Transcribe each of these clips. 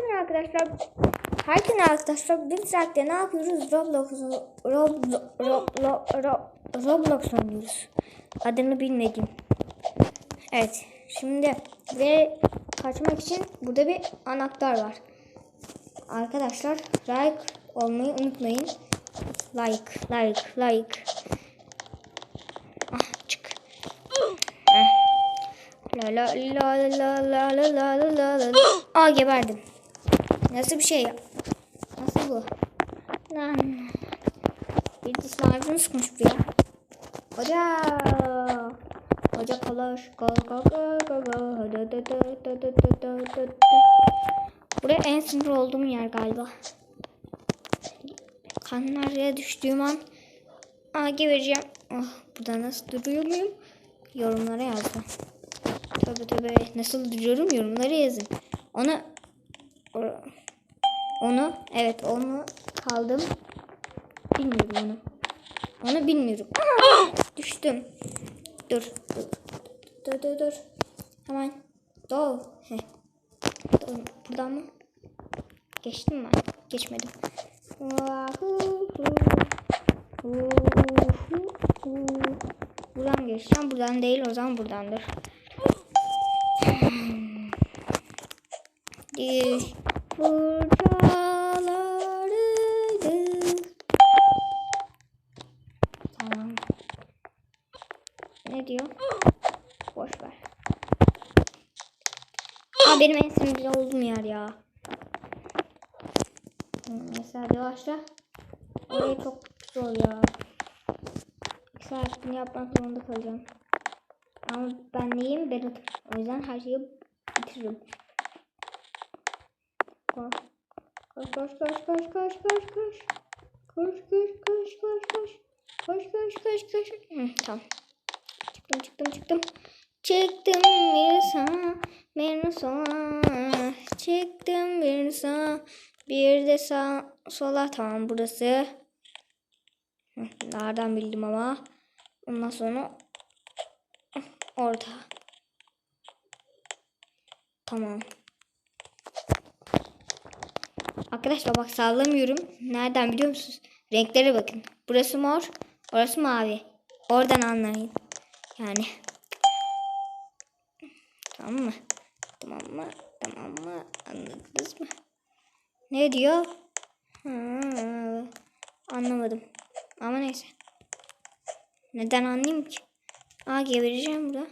Herkese arkadaşlar. Herkese arkadaşlar. Bir saatte ne yapıyoruz? Roblox Roblox Roblox Roblox oynuyoruz. Adını bilmedim. Evet. Şimdi ve kaçmak için burada bir anahtar var. Arkadaşlar like olmayı unutmayın. Like, like, like. Ah çık. Ah. La la la la la la la la la. Aa geberdim. Nasıl bir şey ya? Nasıl bu? Lan. Bir de sniper'ını sıkmış bu ya. Hoca. Hoca kalaş. Buraya en sinir olduğum yer galiba. Kanlarya düştüğüm an. Aa gebereceğim. Oh, ah, burada nasıl duruyor muyum? Yorumlara yazdım. Tabi tabi nasıl duruyorum yorumlara yazın. Ona onu evet onu kaldım. Bilmiyorum onu. Onu bilmiyorum. Düştüm. Dur. Dur dur dur. dur. Hemen. Dol. Heh. Dur. Buradan mı? Geçtim ben. Geçmedim. Buradan geçeceğim. Buradan değil o zaman buradandır. Diş fırçalarıydı. Tamam. Ne diyor? Boş ver. Aa benim en sinirli olduğum yer ya. Hmm, Mesela yavaşla. Orayı çok zor ya. Bunu yapmak zorunda kalacağım. Ama ben neyim Berat. O yüzden her şeyi bitiririm. Koş. Koş koş koş koş koş koş koş. Koş koş koş koş koş. Koş koş koş koş. Hı, tamam. Çıktım çıktım çıktım. Çıktım bir sağa bir sola. Çıktım bir sağa bir de sağ sola. Tamam burası. Nereden bildim ama. Ondan sonra orada. Tamam. Arkadaşlar bak sallamıyorum. Nereden biliyor musunuz? Renklere bakın. Burası mor, orası mavi. Oradan anlayın. Yani. Tamam mı? Tamam mı? Tamam mı? Anladınız mı? Ne diyor? Ha, anlamadım. Ama neyse. Neden anlayayım ki? Aa gebereceğim burada.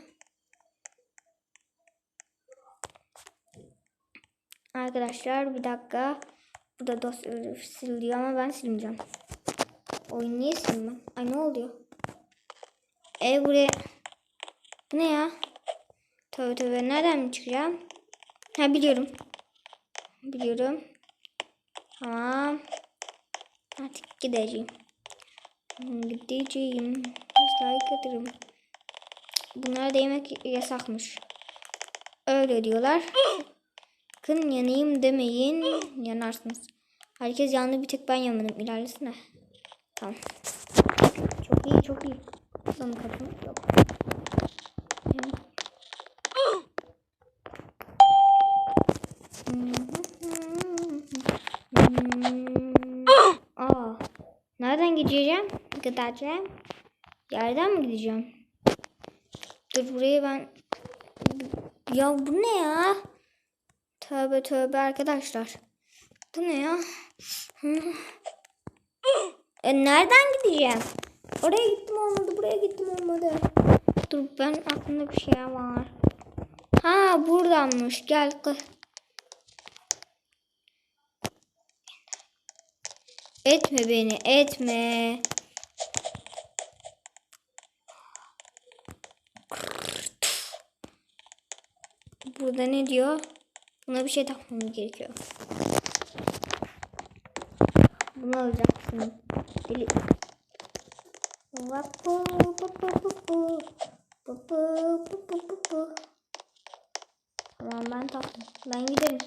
Arkadaşlar bir dakika. Burada dosya siliniyor ama ben silmeyeceğim. Oyun niye silmem? Ay ne oluyor? E buraya. Bu ne ya? Tövbe tövbe nereden mi çıkacağım? Ha biliyorum. Biliyorum. Tamam. Artık gideceğim. Gideceğim. Mesela kadırım. Bunlara değmek yasakmış. Öyle diyorlar. Sakın yanayım demeyin. Yanarsınız. Herkes yandı bir tek ben yanmadım. İlerlesene. Tamam. Çok iyi çok iyi. Son kapım yok. Aa, nereden gideceğim? Gideceğim. Yerden mi gideceğim? Dur buraya ben... Ya bu ne ya? Tövbe tövbe arkadaşlar. Bu ne ya? E nereden gideceğim? Oraya gittim olmadı, buraya gittim olmadı. Dur ben aklımda bir şey var. Ha buradanmış. Gel kız. Etme beni, etme. Burada ne diyor? Buna bir şey takmamız gerekiyor. Bunu alacaksın. Deli. Tamam ben taktım. Ben giderim.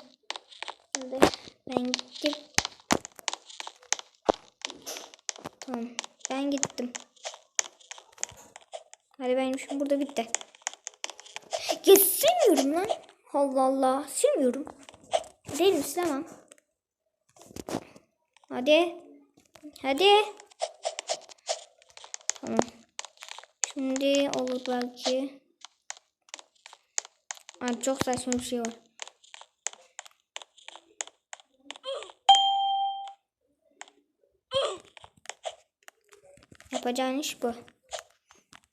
Hadi ben gittim. Tamam ben gittim. Hadi benim işim burada bitti. Ya silmiyorum lan. Allah Allah silmiyorum. değilim silemem. Hadi. Hadi. Tamam. Şimdi olur belki. Aa, çok saçma bir şey var. Yapacağın iş bu.